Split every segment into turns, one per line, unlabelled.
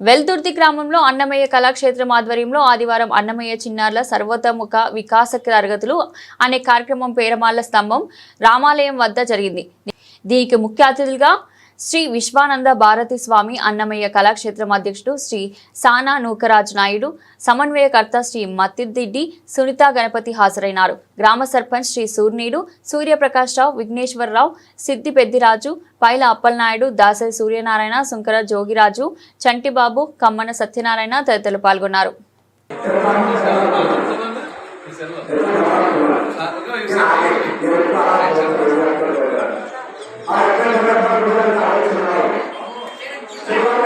వెల్దుర్తి గ్రామంలో అన్నమయ్య కళాక్షేత్రం ఆధ్వర్యంలో ఆదివారం అన్నమయ్య చిన్నారుల సర్వతముఖ వికాస తరగతులు అనే కార్యక్రమం పేరమాళ్ళ స్తంభం రామాలయం వద్ద జరిగింది. దీనికి ముఖ్య అతిథులుగా శ్రీ విశ్వానంద భారతి స్వామి అన్నమయ్య కళాక్షేత్రం అధ్యక్షుడు శ్రీ సానా నూకరాజ్ నాయుడు సమన్వయకర్త శ్రీ మత్తిదిడ్డి సునీత గణపతి హాజరైనారు. గ్రామ సర్పంచ్ శ్రీ సూర్నీడు సూర్యప్రకాష్ రావు విఘ్నేశ్వరరావు సిద్ది పెద్దిరాజు పైల అప్పలనాయుడు దాసరి సూర్యనారాయణ సుంకర జోగిరాజు చంటిబాబు కమ్మన సత్యనారాయణ తదితరులు పాల్గొన్నారు.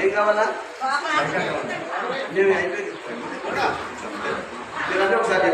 ఏం కావాలా? నేను అయిపోయింది ఒకసారి.